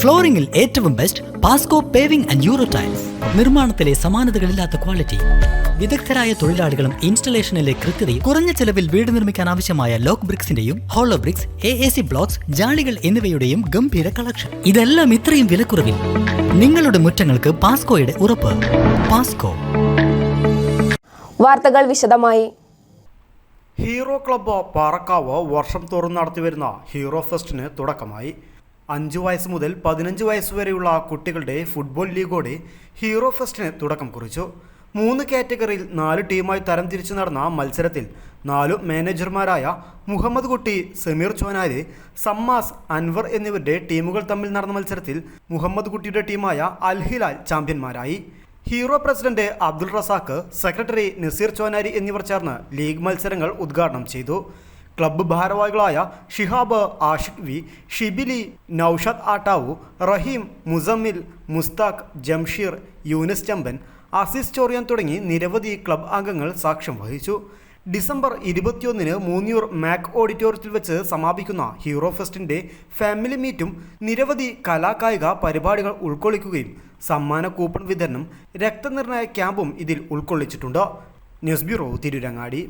ഫ്ലോറിംഗിൽ ഏറ്റവും best Pasco paving and euro tiles നിർമ്മാണത്തിലെ സമാനതകളില്ലാത്ത ക്വാളിറ്റി വിദഗ്ധരായ തൊഴിലാളികളും ഇൻസ്റ്റലേഷനിലെ കൃത്യതയും കുറഞ്ഞ ചെലവിൽ വീട് നിർമ്മിക്കാൻ ആവശ്യമായ lock ബ്രിക്സിന്റെയും hollow bricks A A C blocks ജാളികൾ എന്നിവയുടെയും ഗംഭീര കളക്ഷൻ ഇതെല്ലാം ഇത്രയും വിലക്കുറവിൽ. നിങ്ങളുടെ മുറ്റങ്ങൾക്ക് പാസ്കോയുടെ ഉറപ്പ്. പാസ്കോ വാർത്തകൾ വിശദമായി. ഹീറോ ക്ലബ്ബ് പാറക്കാവ് വർഷം തോറും നടത്തിവരുന്ന ഹീറോ ഫെസ്റ്റിന് തുടക്കമായി. അഞ്ച് വയസ്സ് മുതൽ പതിനഞ്ച് വയസ്സ് വരെയുള്ള കുട്ടികളുടെ ഫുട്ബോൾ ലീഗോടെ ഹീറോ ഫെസ്റ്റിന് തുടക്കം കുറിച്ചു. മൂന്ന് കാറ്റഗറിയിൽ നാല് ടീമായി തരംതിരിച്ചു നടന്ന മത്സരത്തിൽ നാലു മാനേജർമാരായ മുഹമ്മദ് കുട്ടി സമീർ ചോനാരി സമ്മാസ് അൻവർ എന്നിവരുടെ ടീമുകൾ തമ്മിൽ നടന്ന മത്സരത്തിൽ മുഹമ്മദ് കുട്ടിയുടെ ടീമായ Al Hilal ചാമ്പ്യന്മാരായി. Hero president Abdul Razak secretary Naseer Chonari എന്നിവർ ചേർന്ന് ലീഗ് മത്സരങ്ങൾ ഉദ്ഘാടനം ചെയ്തു. ക്ലബ്ബ് ഭാരവാഹികളായ ഷിഹാബ് ആഷിഖ് വി ഷിബിലി നൌഷദ് ആട്ടാവു റഹീം മുസമ്മിൽ മുസ്താഖ് ജംഷീർ യൂനിസ് ചമ്പൻ അസിസ് ചോറിയൻ തുടങ്ങി നിരവധി ക്ലബ് അംഗങ്ങൾ സാക്ഷ്യം വഹിച്ചു. ഡിസംബർ ഇരുപത്തിയൊന്നിന് മൂന്നിയൂർ മാക് ഓഡിറ്റോറിയത്തിൽ വെച്ച് സമാപിക്കുന്ന ഹീറോ ഫെസ്റ്റിന്റെ ഫാമിലി മീറ്റും നിരവധി കലാകായിക പരിപാടികൾ ഉൾക്കൊള്ളിക്കുകയും സമ്മാന കൂപ്പൺ വിതരണം രക്തനിർണയ ക്യാമ്പും ഇതിൽ ഉൾക്കൊള്ളിച്ചിട്ടുണ്ട്. News bureau Tirurangadi.